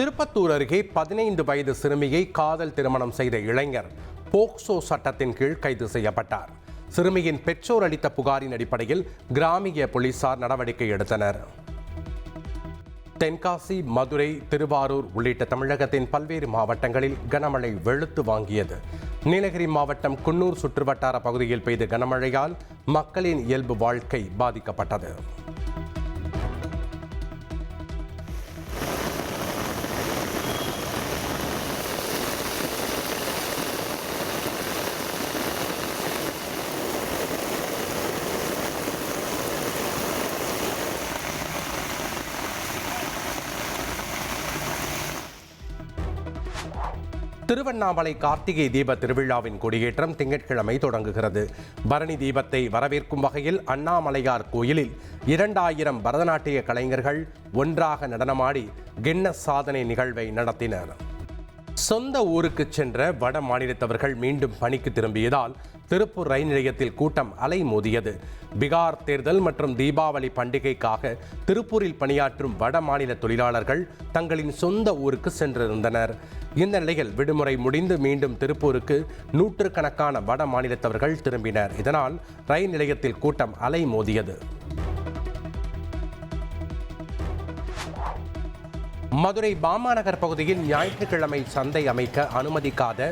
திருப்பத்தூர் அருகே பதினைந்து வயது சிறுமியை காதல் திருமணம் செய்த இளைஞர் போக்சோ சட்டத்தின் கீழ் கைது செய்யப்பட்டார். சிறுமியின் பெற்றோர் அளித்த புகாரின் அடிப்படையில் கிராமிய போலீசார் நடவடிக்கை எடுத்தனர். தென்காசி மதுரை திருவாரூர் உள்ளிட்ட தமிழகத்தின் பல்வேறு மாவட்டங்களில் கனமழை வெளுத்து வாங்கியது. நீலகிரி மாவட்டம் குன்னூர் சுற்றுவட்டார பகுதியில் பெய்த கனமழையால் மக்களின் இயல்பு வாழ்க்கை பாதிக்கப்பட்டது. திருவண்ணாமலை கார்த்திகை தீப திருவிழாவின் கொடியேற்றம் திங்கட்கிழமை தொடங்குகிறது. பரணி தீபத்தை வரவேற்கும் வகையில் அண்ணாமலையார் கோயிலில் இரண்டாயிரம் பரதநாட்டிய கலைஞர்கள் ஒன்றாக நடனமாடி கின்னஸ் சாதனை நிகழ்வை நடத்தினர். சொந்த ஊருக்கு சென்ற வட மாநிலத்தவர்கள் மீண்டும் பணிக்கு திரும்பியதால் திருப்பூர் ரயில் நிலையத்தில் கூட்டம் அலைமோதியது. பீகார் தேர்தல் மற்றும் தீபாவளி பண்டிகைக்காக திருப்பூரில் பணியாற்றும் வட மாநில தொழிலாளர்கள் தங்களின் சொந்த ஊருக்கு சென்றிருந்தனர். இந்த நிலையில் விடுமுறை முடிந்து மீண்டும் திருப்பூருக்கு நூற்றுக்கணக்கான வட மாநிலத்தவர்கள் திரும்பினர். இதனால் ரயில் நிலையத்தில் கூட்டம் அலைமோதியது. மதுரை பாமாநகர் பகுதியில் ஞாயிற்றுக்கிழமை சந்தை அமைக்க அனுமதிக்காத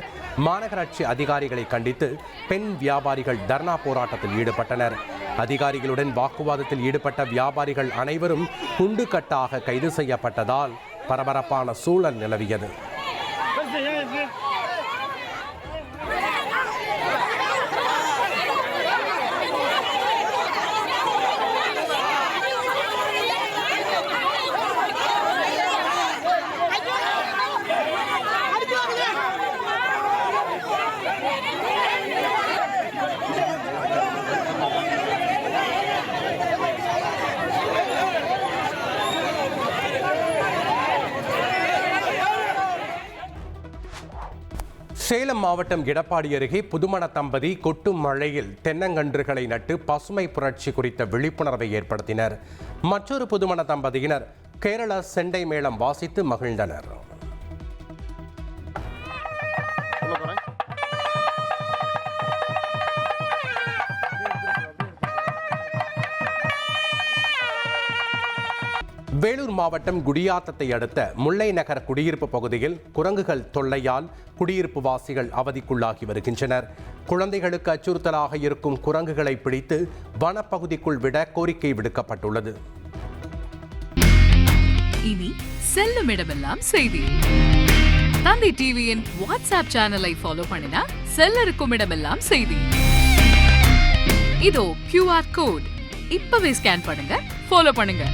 மாநகராட்சி அதிகாரிகளை கண்டித்து பெண் வியாபாரிகள் தர்ணா போராட்டத்தில் ஈடுபட்டனர். அதிகாரிகளுடன் வாக்குவாதத்தில் ஈடுபட்ட வியாபாரிகள் அனைவரும் குண்டுக்கட்டாக கைது செய்யப்பட்டதால் பரபரப்பான சூழல் நிலவியது. சேலம் மாவட்டம் எடப்பாடி அருகே புதுமண தம்பதி கொட்டும் மழையில் தென்னங்கன்றுகளை நட்டு பசுமை புரட்சி குறித்த விழிப்புணர்வை ஏற்படுத்தினர். மற்றொரு புதுமண தம்பதியினர் கேரள செண்டை மேளம் வாசித்து மகிழ்ந்தனர். வேலூர் மாவட்டம் குடியாத்தத்தை அடுத்த முல்லை நகர் குடியிருப்பு பகுதியில் குரங்குகள் தொல்லையால் குடியிருப்பு வாசிகள் அவதிக்குள்ளாகி வருகின்றனர். குழந்தைகளுக்கு அச்சுறுத்தலாக இருக்கும் குரங்குகளை பிடித்து வனப்பகுதிக்குள் விட கோரிக்கை விடுக்கப்பட்டுள்ளது. இனி செல்லும் இடமெல்லாம் செய்தி. தந்தை டிவியின் வாட்ஸ்அப் சேனலை ஃபாலோ பண்ணினா செல்ல இருக்கும் இடமெல்லாம் செய்தி. இதோ கியூஆர் கோட் இப்பவே ஸ்கேன் பண்ணுங்க ஃபாலோ பண்ணுங்க.